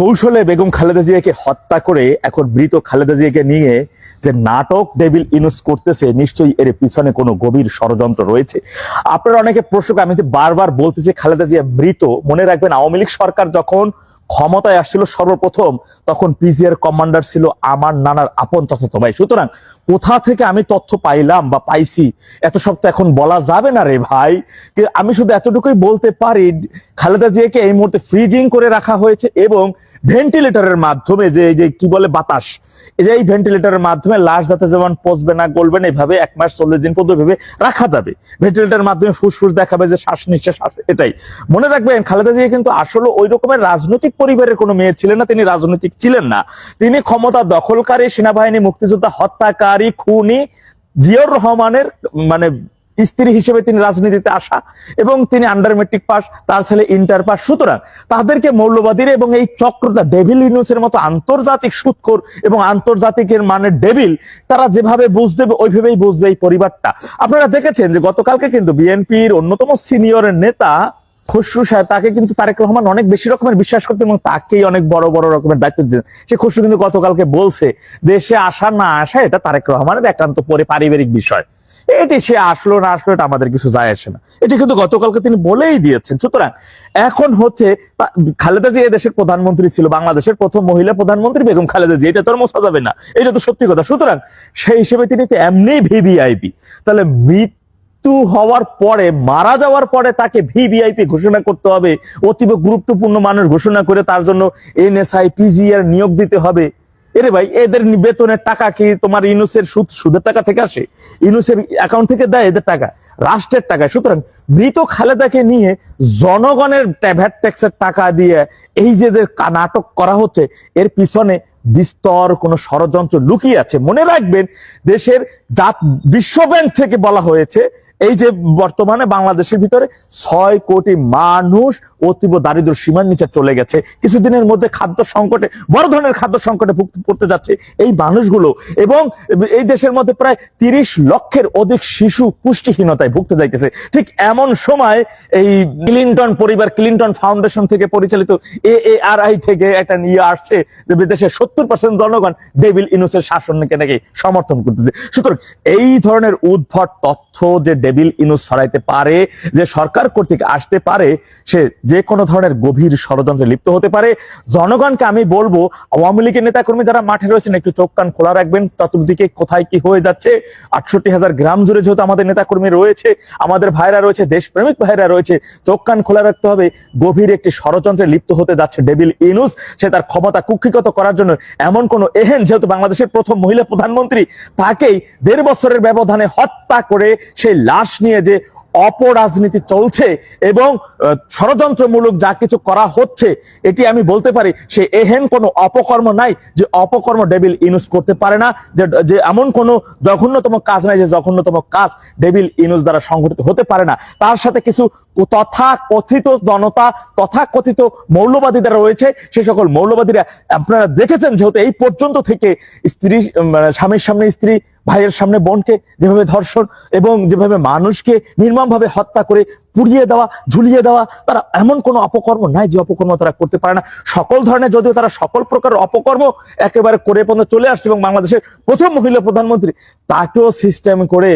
কৌশলে বেগম খালেদা জিয়াকে হত্যা করে এখন মৃত খালেদা জিয়াকে নিয়ে যে নাটক ডেভিল ইনুস করতেছে, নিশ্চয়ই এর পিছনে কোনো গভীর ষড়যন্ত্র রয়েছে। আপনারা অনেকে প্রশ্ন আমি বারবার বলতেছি খালেদা জিয়া মৃত। মনে রাখবেন, আওয়ামী লীগ সরকার যখন ক্ষমতায় আসছিল সর্বপ্রথম, তখন পিজিআর কমান্ডার ছিল আমার নানার আপন চাচাতো ভাই। সুতরাং কোথা থেকে আমি তথ্য পাইলাম বা পাইছি, এত সব তো এখন বলা যাবে না রে ভাই। আমি শুধু এতটুকুই বলতে পারি, খালেদা জিয়াকে এই মুহূর্তে ফ্রিজিং করে রাখা হয়েছে এবং ভেন্টিলেটরের মাধ্যমে যে, এই যে কি বলে বাতাস, এই যে এই ভেন্টিলেটরের মাধ্যমে লাশ যাতে যেমন পচবে না, গলবে না এইভাবে এক মাস চল্লিশ দিন পর্যন্ত ভেবে রাখা যাবে। ভেন্টিলেটরের মাধ্যমে ফুসফুস দেখাবে যে শ্বাস নিঃশ্বাস এটাই। মনে রাখবেন, খালেদা জিয়া কিন্তু আসলে ওই রকমের রাজনৈতিক পরিবারের কোনো মেয়ে ছিলেন না, তিনি রাজনৈতিক ছিলেন না। তিনি ক্ষমতা দখলকারী সেনাবাহিনী, মুক্তিযোদ্ধা, হত্যাকারী, খুনি জিয়াউর রহমানের মানে স্ত্রী হিসেবে তিনি রাজনীতিতে আসা এবং তিনি আন্ডার মেট্রিক পাস তার ছেলে ইন্টার পাস সুতরাং তাদেরকে মৌলবাদীর এবং এই চক্রটা ডেভিল ইউনুসের মতো আন্তর্জাতিক সুৎখোর এবং আন্তর্জাতিকের মানে ডেভিল তারা যেভাবে বুঝ দেবে ওইভাবেই বুঝবে এই পরিবারটা। আপনারা দেখেছেন যে গতকালকে কিন্তু বিএনপির অন্যতম সিনিয়রের নেতা খসরু সাহেব, তাকে কিন্তু তারেক রহমান অনেক বেশি রকমের বিশ্বাস করতে এবং তাকেই অনেক বড় বড় রকমের দায়িত্ব দিতেন। সে খসরু কিন্তু গতকালকে বলছে দেশে আসা না আসা, এটা তারেক রহমানের একান্ত পরে, পারিবারিক বিষয়। এটি সে আসলো না আসলো, এটা আমাদের কিছু যায় আসে না। এটি কিন্তু গতকালকে তিনি বলেই দিয়েছেন। সুতরাং এখন হচ্ছে খালেদা জিয়া দেশের প্রধানমন্ত্রী ছিল, বাংলাদেশের প্রথম মহিলা প্রধানমন্ত্রী বেগম খালেদা জিয়া, এটা তো আর মোছা যাবে না। এটা তো সত্যি কথা। সুতরাং সেই হিসেবে তিনি তো এমনি ভিভিআইপি তাহলে মৃত্যু হওয়ার পরে, মারা যাওয়ার পরে তাকে ভিভিআইপি ঘোষণা করতে হবে। অতীব গুরুত্বপূর্ণ মানুষ ঘোষণা করে তার জন্য এনএসআই পিজিআর নিয়োগ দিতে হবে। এরে ভাই, এদের বেতনের টাকা কি তোমার ইনুসের সুদ, সুদের টাকা থেকে আসে? ইনুসের অ্যাকাউন্ট থেকে দেয় এদের টাকা, রাষ্ট্রের টাকা সুতরাং মৃত খালেদাকে নিয়ে জনগণের ভ্যাট ট্যাক্সের টাকা দিয়ে এই যে যে নাটক করা হচ্ছে, এর পিছনে বিস্তর কোনো ষড়যন্ত্র লুকিয়ে আছে। মনে রাখবেন, দেশের জাত বিশ্ব ব্যাংক থেকে বলা হয়েছে এই যে বর্তমানে বাংলাদেশের ভিতরে ছয় কোটি মানুষ অতীব দারিদ্র সীমার নিচে চলে গেছে। কিছুদিনের মধ্যে খাদ্য সংকটে, বড় ধরনের খাদ্য সংকটে পড়তে যাচ্ছে এই মানুষগুলো। এবং এই দেশের মধ্যে প্রায় তিরিশ লক্ষের অধিক শিশু পুষ্টিহীনতায় ভুগতে যাইতেছে। ঠিক এমন সময় এই ক্লিন্টন পরিবার, ক্লিন্টন ফাউন্ডেশন থেকে পরিচালিত এ আর আই থেকে একটা নিয়ে আসছে যে দেশের সত্তর পার্সেন্ট জনগণ ডেভিল ইনুসের শাসনকে নাকি সমর্থন করতেছে। সুতরাং এই ধরনের উদ্ভট তথ্য যে ডেভিল ইনুস ছড়াইতে পারে, যে সরকার কর্তৃক আসতে পারে, সে যে কোনো ধরনের গভীর ষড়যন্ত্রে লিপ্ত হতে পারে। জনগণকে আমি বলব, আওয়ামী লীগের নেতাকর্মী যারা মাঠে রয়েছেন, একটু চোখ কান খোলা রাখবেন, চতুর্দিকে কোথায় কি হয়ে যাচ্ছে। আটষট্টি হাজার গ্রাম জুড়ে যেহেতু আমাদের নেতাকর্মী রয়েছে, আমাদের ভাইরা রয়েছে, দেশপ্রেমিক ভাইরা রয়েছে, চোখ কান খোলা রাখতে হবে। গভীর একটি ষড়যন্ত্রে লিপ্ত হতে যাচ্ছে ডেবিল ইনুস। সে তার ক্ষমতা কুক্ষিগত করার জন্য এমন কোন এহেন, যেহেতু বাংলাদেশের প্রথম মহিলা প্রধানমন্ত্রী, তাকেই দেড় বছরের ব্যবধানে হত্যা করে সেই লাশ নিয়ে যে অপরাজনীতি চলছে এবং ষড়যন্ত্রমূলক যা কিছু করা হচ্ছে, এটি আমি বলতে পারি সে এহেন কোনো অপকর্ম নাই যে অপকর্ম ডেবিল ইনুস করতে পারে না, যে এমন কোনো জঘন্যতম কাজ নাই যে জঘন্যতম কাজ ডেবিল ইনুস দ্বারা সংঘটিত হতে পারে না। তার সাথে কিছু তথা কথিত জনতা তথা কথিত মৌলবাদী যারা রয়েছে, সে সকল মৌলবাদীরা, আপনারা দেখেছেন যেহেতু এই পর্যন্ত থেকে স্ত্রী মানে স্বামীর সামনে স্ত্রী ভাইয়ের সামনে বোনকে যেভাবে ধর্ষণ এবং যেভাবে মানুষকে নির্মমভাবে হত্যা করে পুড়িয়ে দেওয়া, ঝুলিয়ে দেওয়া, তারা এমন কোনো অপকর্ম নাই যে অপকর্ম তারা করতে পারে না। সকল ধরনের, যদিও তারা সকল প্রকার অপকর্ম একেবারে করে পর্যন্ত চলে আসছে এবং বাংলাদেশের প্রথম মহিলা প্রধানমন্ত্রী তাকেও সিস্টেম করে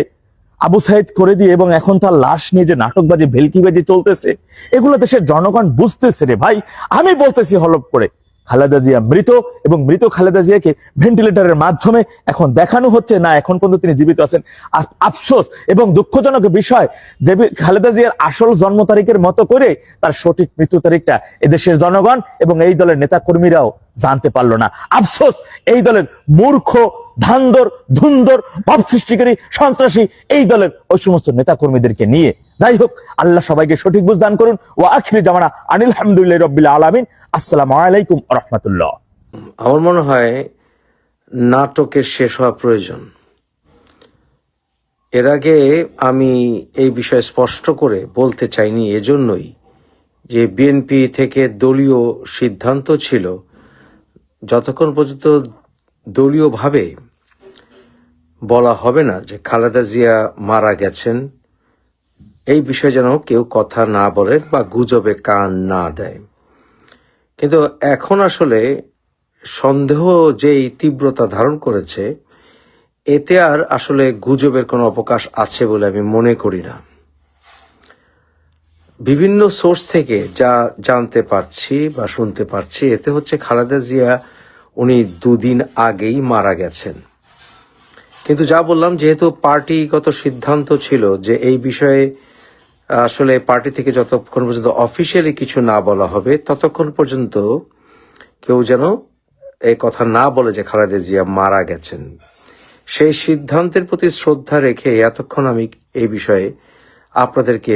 আবু সাইদ করে দিয়ে এবং এখন তার লাশ নিয়ে যে নাটকবাজি, ভেলকিবাজি চলতেছে, এগুলো দেশের জনগণ বুঝতেছে রে ভাই। আমি বলতেছি হলপ করে। খালেদা জিয়া মৃত এবং মৃত খালেদা জিয়াকে ভেন্টিলেটরের মাধ্যমে এখন দেখানো হচ্ছে, না, এখন পর্যন্ত তিনি জীবিত আছেন। আফসোস এবং দুঃখজনক বিষয়, দেবী খালেদা জিয়ার আসল জন্ম তারিখের মতো করে তার সঠিক মৃত্যু তারিখটা এদেশের জনগণ এবং এই দলের নেতা কর্মীরাও জানতে পারল না। আফসোস, এই দলের মূর্খ, ধান্দর, ধুন্দর, ভাব সৃষ্টিকারী, সন্ত্রাসী, এই দলের ওই সমস্ত নেতা কর্মীদেরকে নিয়ে। যাই হোক, আল্লাহ সবাইকে সঠিক বুঝ দান করুন। ও আখিরি জামানা আনিল হামদুলিল্লাহ রবিল্লা আলমিন। আসসালাম আলাইকুম রহমতুল্লাহ। আমার মনে হয় নাটকের শেষ হওয়া প্রয়োজন। এর আগে আমি এই বিষয়ে স্পষ্ট করে বলতে চাইনি, এজন্যই যে বিএনপি থেকে দলীয় সিদ্ধান্ত ছিল যতক্ষণ পর্যন্ত দলীয়ভাবে বলা হবে না যে খালেদা জিয়া মারা গেছেন, এই বিষয়ে যেন কেউ কথা না বলেন বা গুজবে কান না দেয়। কিন্তু এখন আসলে সন্দেহ যেই তীব্রতা ধারণ করেছে, এতে আর আসলে গুজবের কোনো অবকাশ আছে বলে আমি মনে করি না। বিভিন্ন সোর্স থেকে যা জানতে পারছি বা শুনতে পারছি, এতে হচ্ছে খালেদা জিয়া উনি দুদিন আগেই মারা গেছেন। কিন্তু যা বললাম, যেহেতু পার্টিগত সিদ্ধান্ত ছিল যে এই বিষয়ে, আসলে পার্টি থেকে যতক্ষণ পর্যন্ত অফিসিয়ালি কিছু না বলা হবে, ততক্ষণ পর্যন্ত কেউ যেন এই কথা না বলে যে খালেদা জিয়া মারা গেছেন। সেই সিদ্ধান্তের প্রতি শ্রদ্ধা রেখে এতক্ষণ আমি এই বিষয়ে আপনাদেরকে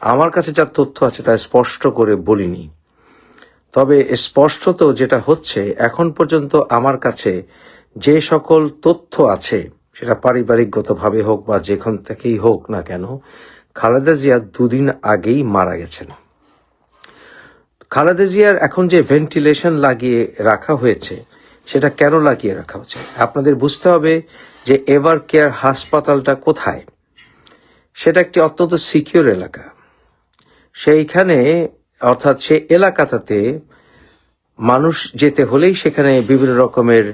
আমার কাছে যা তথ্য আছে তা স্পষ্ট করে বলিনি। তবে স্পষ্টত যেটা হচ্ছে, এখন পর্যন্ত আমার কাছে যে সকল তথ্য আছে, সেটা পারিবারিকগতভাবে হোক বা যেখান থেকেই হোক না কেন, খালেদা জিয়া দুদিন আগেই মারা গেছেন। খালেদা জিয়ার এখন যে ভেন্টিলেশন লাগিয়ে রাখা হয়েছে, সেটা কেন লাগিয়ে রাখা হচ্ছে? আপনাদের বুঝতে হবে যে এভার কেয়ার হাসপাতালটা কোথায়। সেটা একটি অত্যন্ত সিকিউর এলাকা। সেইখানে, অর্থাৎ সে এলাকাটাতে মানুষ যেতে হলেই সেখানে বিভিন্ন রকমের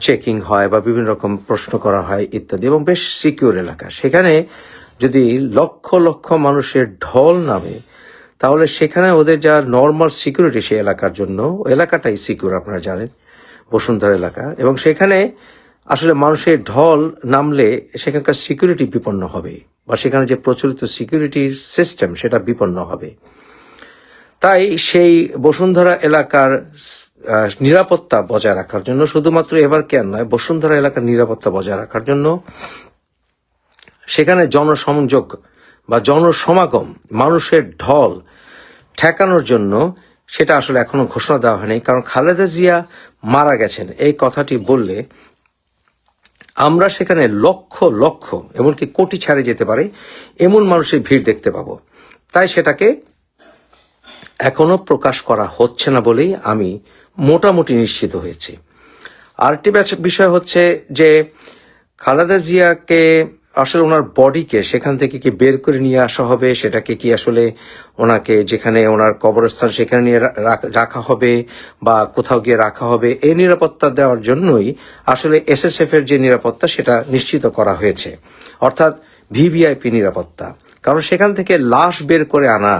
চেকিং হয় বা বিভিন্ন রকম প্রশ্ন করা হয় ইত্যাদি এবং বেশ সিকিউর এলাকা। সেখানে যদি লক্ষ লক্ষ মানুষের ঢল নামে, তাহলে সেখানে ওদের যা নর্মাল সিকিউরিটি সে এলাকার জন্য, এলাকাটাই সিকিউর আপনারা জানেন, বসুন্ধরা এলাকা। এবং সেখানে আসলে মানুষের ঢল নামলে সেখানকার সিকিউরিটি বিপন্ন হবে বা সেখানে যে প্রচলিত সিকিউরিটি সিস্টেম সেটা বিপন্ন হবে। তাই সেই বসুন্ধরা এলাকার নিরাপত্তা বজায় রাখার জন্য, শুধুমাত্র এবার কেন নয়, বসুন্ধরা এলাকার নিরাপত্তা বজায় রাখার জন্য সেখানে জনসংযোগ বা জনসমাগম, মানুষের ঢল ঠেকানোর জন্য সেটা আসলে এখনও ঘোষণা দেওয়া হয়নি। কারণ খালেদা জিয়া মারা গেছেন, এই কথাটি বললে আমরা সেখানে লক্ষ লক্ষ, এমনকি কোটি ছাড়ে যেতে পারে, এমন মানুষের ভিড় দেখতে পাবো। তাই সেটাকে এখনও প্রকাশ করা হচ্ছে না বলেই আমি মোটামুটি নিশ্চিত হয়েছি। আরেকটি বিষয় হচ্ছে যে খালেদা জিয়াকে আসলে ওনার বডিকে সেখান থেকে কি বের করে নিয়ে আসা হবে? সেটাকে কি আসলে ওনাকে যেখানে ওনার কবরস্থান সেখানে নিয়ে রাখা হবে বা কোথাও গিয়ে রাখা হবে? এই নিরাপত্তা দেওয়ার জন্যই আসলে এসএসএফ এর যে নিরাপত্তা সেটা নিশ্চিত করা হয়েছে। অর্থাৎ ভিভিআইপি নিরাপত্তা। কারণ সেখান থেকে লাশ বের করে আনা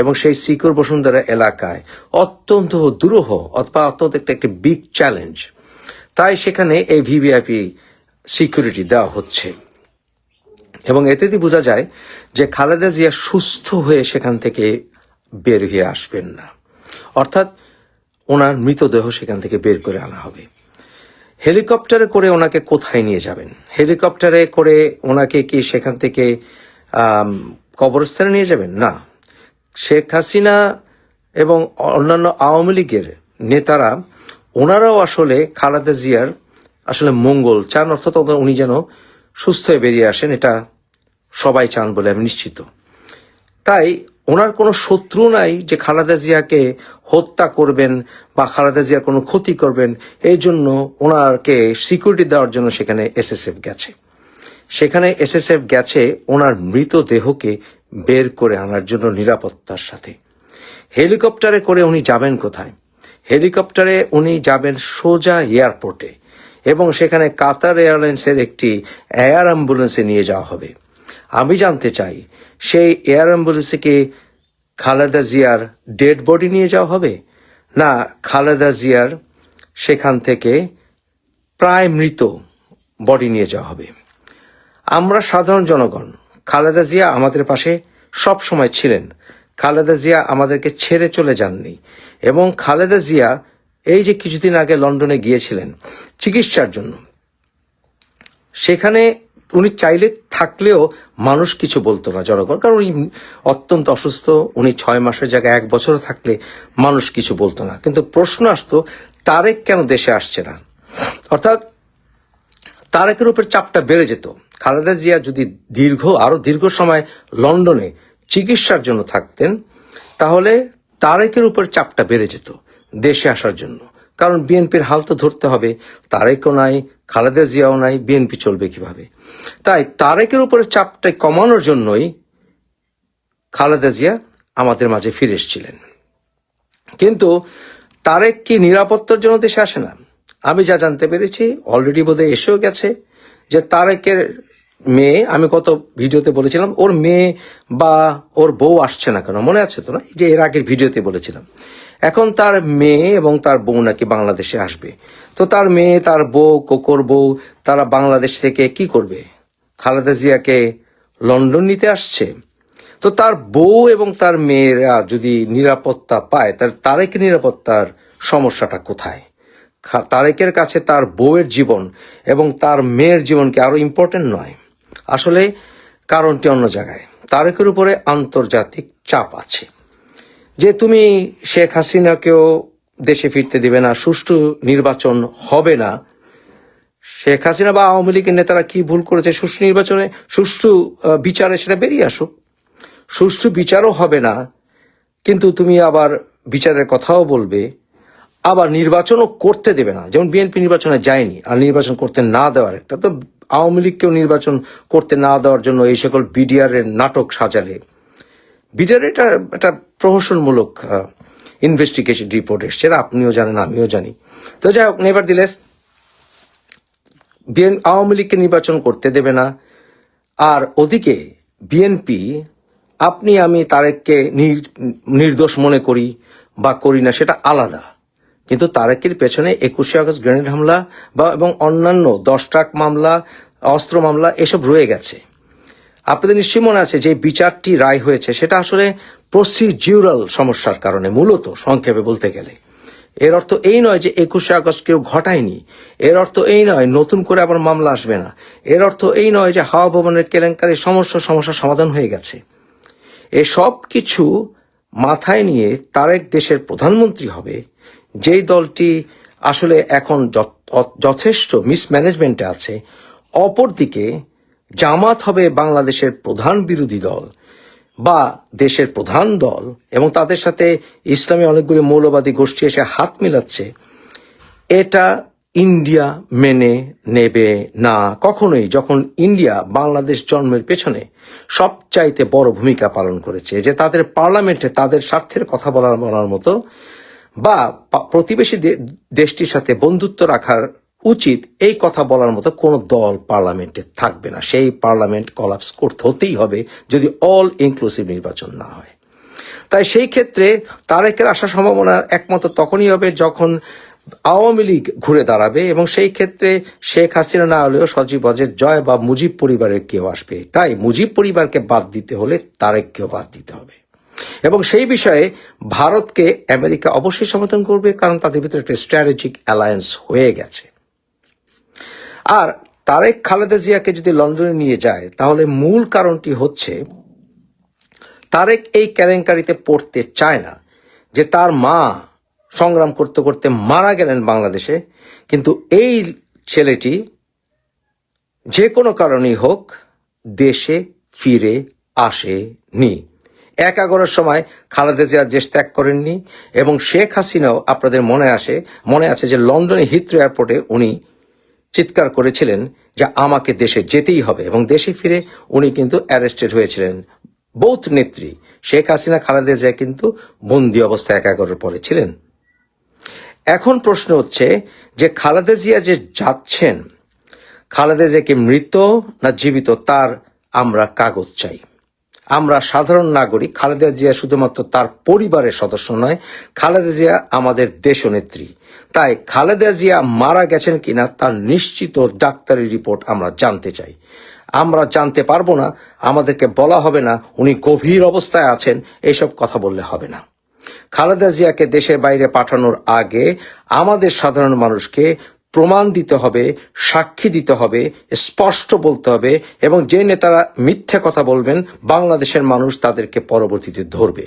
এবং সেই সিকিউর বসুন্ধরা এলাকায় অত্যন্ত দুরূহ অথবা অত্যন্ত একটা, একটি বিগ চ্যালেঞ্জ তাই সেখানে এই ভিভিআইপি সিকিউরিটি দেওয়া হচ্ছে। এবং এতেই বোঝা যায় যে খালেদা জিয়া সুস্থ হয়ে সেখান থেকে বের হয়ে আসবেন না। অর্থাৎ ওনার মৃতদেহ সেখান থেকে বের করে আনা হবে। হেলিকপ্টারে করে ওনাকে কোথায় নিয়ে যাবেন? হেলিকপ্টারে করে ওনাকে কি সেখান থেকে কবরস্থানে নিয়ে যাবেন? না। শেখ হাসিনা এবং অন্যান্য আওয়ামী লীগের নেতারা ওনারাও আসলে খালেদা জিয়ার আসলে মঙ্গল চান। অর্থাৎ উনি যেন সুস্থ হয়ে বেরিয়ে আসেন, এটা সবাই চান বলে আমি নিশ্চিত। তাই ওনার কোনো শত্রু নাই যে খালেদা জিয়াকে হত্যা করবেন বা খালেদা জিয়ার কোনো ক্ষতি করবেন, এই জন্য ওনাকে সিকিউরিটি দেওয়ার জন্য সেখানে এসএসএফ গেছে। সেখানে এসএসএফ গেছে ওনার মৃতদেহকে বের করে আনার জন্য নিরাপত্তার সাথে। হেলিকপ্টারে করে উনি যাবেন কোথায়? হেলিকপ্টারে উনি যাবেন সোজা এয়ারপোর্টে। এবং সেখানে কাতার এয়ারলাইন্সের একটি এয়ার অ্যাম্বুলেন্সে নিয়ে যাওয়া হবে। আমি জানতে চাই, সেই এয়ার অ্যাম্বুলেন্সে কি খালেদা জিয়ার ডেড বডি নিয়ে যাওয়া হবে? না, খালেদা জিয়ার সেখান থেকে প্রায় মৃত বডি নিয়ে যাওয়া হবে। আমরা সাধারণ জনগণ, খালেদা জিয়া আমাদের পাশে সব সময় ছিলেন। খালেদা জিয়া আমাদেরকে ছেড়ে চলে যাননি এবং খালেদা জিয়া এই যে কিছুদিন আগে লন্ডনে গিয়েছিলেন চিকিৎসার জন্য, সেখানে উনি চাইলে থাকলেও মানুষ কিছু বলতো না জনগণ, কারণ উনি অত্যন্ত অসুস্থ, উনি ছয় মাসের জায়গায় এক বছর থাকলে মানুষ কিছু বলতো না। কিন্তু প্রশ্ন আসতো, তারেক কেন দেশে আসছে না? অর্থাৎ তারেকের উপর চাপটা বেড়ে যেত। খালেদা জিয়া যদি দীর্ঘ, আরও দীর্ঘ সময় লন্ডনে চিকিৎসার জন্য থাকতেন, তাহলে তারেকের উপর চাপটা বেড়ে যেত। দেশে আসার জন্য। কারণ বিএনপির হাল তো ধরতে হবে, তারেকও নাই, খালেদা জিয়াও নাই, বিএনপি চলবে কীভাবে? তাই তারেকের উপরে চাপটা কমানোর জন্যই খালেদা জিয়া আমাদের মাঝে ফিরে এসেছিলেন। কিন্তু তারেক কি নিরাপত্তার জন্য দেশে আসে না? আমি যা জানতে পেরেছি অলরেডি বোধহয় এসেও গেছে যে তারেকের মেয়ে, আমি কত ভিডিওতে বলেছিলাম, ওর মেয়ে বা ওর বউ আসছে না কেন? মনে আছে তো না? যে এর আগের ভিডিওতে বলেছিলাম। এখন তার মেয়ে এবং তার বউ নাকি বাংলাদেশে আসবে। তো তার মেয়ে, তার বউ, কোকর বউ, তারা বাংলাদেশ থেকে কি করবে? খালেদা জিয়াকে লন্ডন নিতে আসছে? তো তার বউ এবং তার মেয়েরা যদি নিরাপত্তা পায় তাহলে তারেক নিরাপত্তার সমস্যাটা কোথায়? তারেকের কাছে তার বউয়ের জীবন এবং তার মেয়ের জীবনকে আরও আরও ইম্পর্টেন্ট নয়? আসলে কারণটি অন্য জায়গায়। তারেকের উপরে আন্তর্জাতিক চাপ আছে। যে তুমি শেখ হাসিনাকেও দেশে ফিরতে দিবে না, সুষ্ঠু নির্বাচন হবে না, শেখ হাসিনা বা আওয়ামী লীগের নেতারা কি ভুল করেছে সুষ্ঠু নির্বাচনে? সুষ্ঠু বিচারে সেটা বেরিয়ে আসুক। সুষ্ঠু বিচারও হবে না, কিন্তু তুমি আবার বিচারের কথাও বলবে, আবার নির্বাচনও করতে দেবে না। যেমন বিএনপি নির্বাচনে যায়নি, আর নির্বাচন করতে না দেওয়ার একটা, তো আওয়ামী লীগকেও নির্বাচন করতে না দেওয়ার জন্য এই সকল বিডিআর এর নাটক সাজালে। বিডিআর এটা একটা প্রহসনমূলক ইনভেস্টিগেশন রিপোর্ট এসছে। আপনিও জানেন, আমিও জানি। তো যাই হোক নেবার দিলেস বিএন, আওয়ামী লীগকে নির্বাচন করতে দেবে না। আর ওদিকে বিএনপি, আপনি, আমি তারেককে নির- নির্দোষ মনে করি বা করি না, সেটা আলাদা। কিন্তু তারেকের পেছনে একুশে আগস্ট গ্রেনেড হামলা বা, এবং অন্যান্য দশ ট্রাক মামলা, অস্ত্র মামলা, এসব রয়ে গেছে। আপনাদের নিশ্চয়ই মনে আছে যে বিচারটি রায় হয়েছে, সেটা আসলে প্রসিজিউরাল সমস্যার কারণে, মূলত সংক্ষেপে বলতে গেলে। এর অর্থ এই নয় যে একুশে আগস্ট কেউ ঘটায়নি। এর অর্থ এই নয়, নতুন করে আবার মামলা আসবে না। এর অর্থ এই নয় যে হাওয়া ভবনের কেলেঙ্কারির সমস্যা সমস্যা সমাধান হয়ে গেছে। এসব কিছু মাথায় নিয়ে তারেক দেশের প্রধানমন্ত্রী হবে, যেই দলটি আসলে এখন যথ- যথেষ্ট মিসম্যানেজমেন্টে আছে, অপরদিকে জামাত হবে বাংলাদেশের প্রধান বিরোধী দল বা দেশের প্রধান দল এবং তাদের সাথে ইসলামী অনেকগুলি মৌলবাদী গোষ্ঠী এসে হাত মিলাচ্ছে। এটা ইন্ডিয়া মেনে নেবে না কখনোই যখন ইন্ডিয়া বাংলাদেশ জন্মের পেছনে সবচাইতে বড় ভূমিকা পালন করেছে, যে তাদের পার্লামেন্টে তাদের স্বার্থের কথা বলার বলার মতো বা প্রতিবেশী দেশটির সাথে বন্ধুত্ব রাখার উচিত এই কথা বলার মতো কোনো দল পার্লামেন্টে থাকবে না। সেই পার্লামেন্ট কলাপস করতে হতেই হবে যদি অল ইনক্লুসিভ নির্বাচন না হয়। তাই সেই ক্ষেত্রে তারেকের আসার সম্ভাবনা একমাত্র তখনই হবে যখন আওয়ামী লীগ ঘুরে দাঁড়াবে এবং সেই ক্ষেত্রে শেখ হাসিনা না হলেও সজীব অজের জয় বা মুজিব পরিবারের কেউ আসবে। তাই মুজিব পরিবারকে বাদ দিতে হলে তারেককেও বাদ দিতে হবে। এবং সেই বিষয়ে ভারতকে আমেরিকা অবশ্যই সমর্থন করবে কারণ তাদের ভিতরে একটা স্ট্র্যাটেজিক অ্যালায়েন্স হয়ে গেছে। আর তারেক খালেদা জিয়াকে যদি লন্ডনে নিয়ে যায়, তাহলে মূল কারণটি হচ্ছে তারেক এই কেলেঙ্কারিতে পড়তে চায় না, যে তার মা সংগ্রাম করতে করতে মারা গেলেন বাংলাদেশে। কিন্তু এই ছেলেটি যে কোনো কারণেই হোক দেশে ফিরে আসেনি। এক এগারোর সময় খালেদা জিয়া দেশ ত্যাগ করেননি এবং শেখ হাসিনাও আপনাদের মনে আসে, মনে আছে যে লন্ডনে হিথ্রো এয়ারপোর্টে উনি চিৎকার করেছিলেন যে আমাকে দেশে যেতেই হবে এবং দেশে ফিরে উনি কিন্তু অ্যারেস্টেড হয়েছিলেন। বৌথ নেত্রী, শেখ হাসিনা, খালেদা জিয়া কিন্তু বন্দি অবস্থায় এক এগারোর পরে ছিলেন এখন প্রশ্ন হচ্ছে যে খালেদা জিয়া যে যাচ্ছেন, খালেদা জিয়া কি মৃত না জীবিত তার আমরা কাগজ চাই। আমরা সাধারণ নাগরিক, খালেদা জিয়া শুধুমাত্র তার পরিবারের সদস্য নয়, খালেদা জিয়া আমাদের দেশনেত্রী। তাই খালেদা জিয়া মারা গেছেন কিনা তার নিশ্চিত ডাক্তারি রিপোর্ট আমরা জানতে চাই। আমরা জানতে পারব না, আমাদেরকে বলা হবে না, উনি গভীর অবস্থায় আছেন এইসব কথা বললে হবে না। খালেদা জিয়াকে দেশের বাইরে পাঠানোর আগে আমাদের সাধারণ মানুষকে প্রমাণ দিতে হবে, সাক্ষী দিতে হবে, স্পষ্ট বলতে হবে এবং যে নেতারা মিথ্যে কথা বলবেন, বাংলাদেশের মানুষ তাদেরকে পরবর্তীতে ধরবে।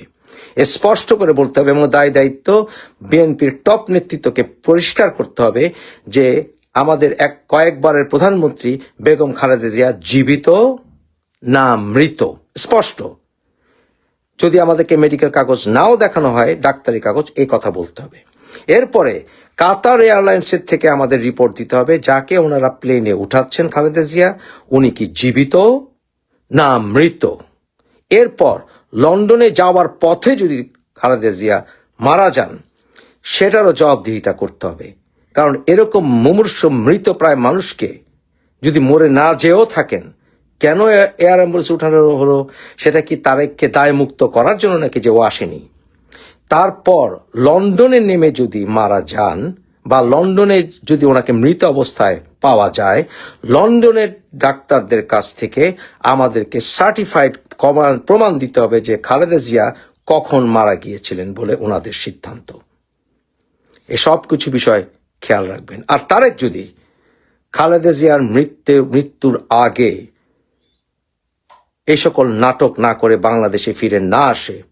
স্পষ্ট করে বলতে হবে এবং দায় দায়িত্ব বিএনপির টপ নেতৃত্বকে পরিষ্কার করতে হবে যে আমাদের এক কয়েকবারের প্রধানমন্ত্রী বেগম খালেদা জিয়া জীবিত না মৃত। স্পষ্ট। যদি আমাদেরকে মেডিকেল কাগজ নাও দেখানো হয়, ডাক্তারি কাগজ এই কথা বলতে হবে। এরপরে কাতার এয়ারলাইন্সের থেকে আমাদের রিপোর্ট দিতে হবে, যাকে ওনারা প্লেনে উঠাচ্ছেন খালেদা জিয়া, উনি কি জীবিত না মৃত? এরপর লন্ডনে যাওয়ার পথে যদি খালেদা জিয়া মারা যান, সেটারও জবাবদিহিতা করতে হবে। কারণ এরকম মুমূর্ষ মৃতপ্রায় মানুষকে যদি মরে না যেও থাকেন, কেন এয়ার অ্যাম্বুলেন্স উঠানো হলো, সেটা কি তারেককে দায় মুক্ত করার জন্য নাকি যে ও আসেনি? তারপর লন্ডনে নেমে যদি মারা যান বা লন্ডনে যদি ওনাকে মৃত অবস্থায় পাওয়া যায়, লন্ডনের ডাক্তারদের কাছ থেকে আমাদেরকে সার্টিফাইড প্রমাণ দিতে হবে যে খালেদা জিয়া কখন মারা গিয়েছিলেন বলে ওনাদের সিদ্ধান্ত। এসব কিছু বিষয় খেয়াল রাখবেন। আর তারেক যদি খালেদা জিয়ার মৃত্যু, মৃত্যুর আগে এই সকল নাটক না করে বাংলাদেশে ফিরে না আসে,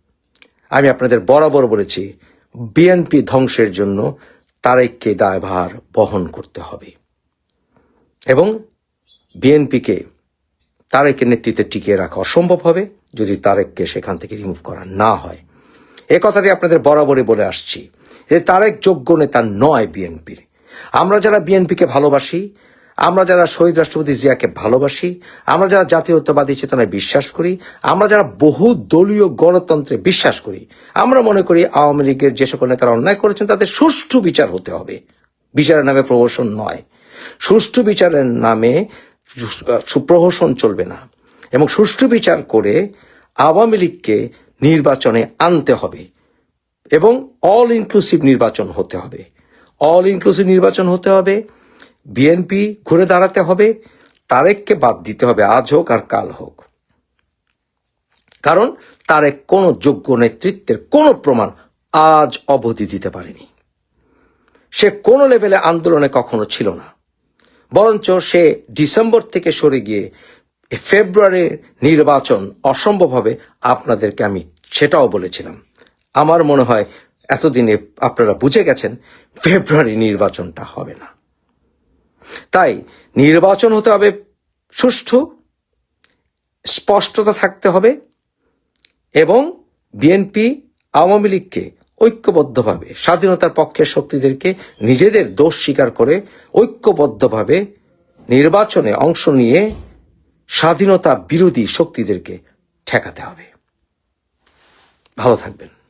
আমি আপনাদের বরাবর বলেছি, বিএনপি ধ্বংসের জন্য তারেককে দায়ভার বহন করতে হবে। এবং বিএনপিকে তারেকের নেতৃত্বে টিকিয়ে রাখা অসম্ভব হবে যদি তারেককে সেখান থেকে রিমুভ করা না হয়। এ কথাটি আপনাদের বরাবরই বলে আসছি যে তারেক যোগ্য নেতা নয় বিএনপির। আমরা যারা বিএনপিকে ভালোবাসি, আমরা যারা শহীদ রাষ্ট্রপতি জিয়াকে ভালোবাসি, আমরা যারা জাতীয়তাবাদী চেতনায় বিশ্বাস করি, আমরা যারা বহু দলীয় গণতন্ত্রে বিশ্বাস করি, আমরা মনে করি আওয়ামী লীগের যে সকল নেতারা অন্যায় করেছেন তাদের সুষ্ঠু বিচার হতে হবে। বিচারের নামে প্রহসন নয়। সুষ্ঠু বিচারের নামে প্রহসন চলবে না। এবং সুষ্ঠু বিচার করে আওয়ামী লীগকে নির্বাচনে আনতে হবে এবং অল ইনক্লুসিভ নির্বাচন হতে হবে। অল ইনক্লুসিভ নির্বাচন হতে হবে, বিএনপি ঘুরে দাঁড়াতে হবে, তারেককে বাদ দিতে হবে, আজ হোক আর কাল হোক। কারণ তারেক কোনো যোগ্য নেতৃত্বের কোনো প্রমাণ আজ অবধি দিতে পারেনি। সে কোনো লেভেলে আন্দোলনে কখনো ছিল না। বরঞ্চ সে ডিসেম্বর থেকে সরে গিয়ে ফেব্রুয়ারির নির্বাচন অসম্ভব হবে আপনাদেরকে আমি সেটাও বলেছিলাম। আমার মনে হয় এতদিনে আপনারা বুঝে গেছেন, ফেব্রুয়ারি নির্বাচনটা হবে না। তাই নির্বাচন হতে হবে সুষ্ঠু, স্পষ্টতা থাকতে হবে এবং বিএনপি আওয়ামী লীগকে ঐক্যবদ্ধভাবে, স্বাধীনতার পক্ষের শক্তিদেরকে নিজেদের দোষ স্বীকার করে ঐক্যবদ্ধভাবে নির্বাচনে অংশ নিয়ে স্বাধীনতা বিরোধী শক্তিদেরকে ঠেকাতে হবে। ভালো থাকবেন।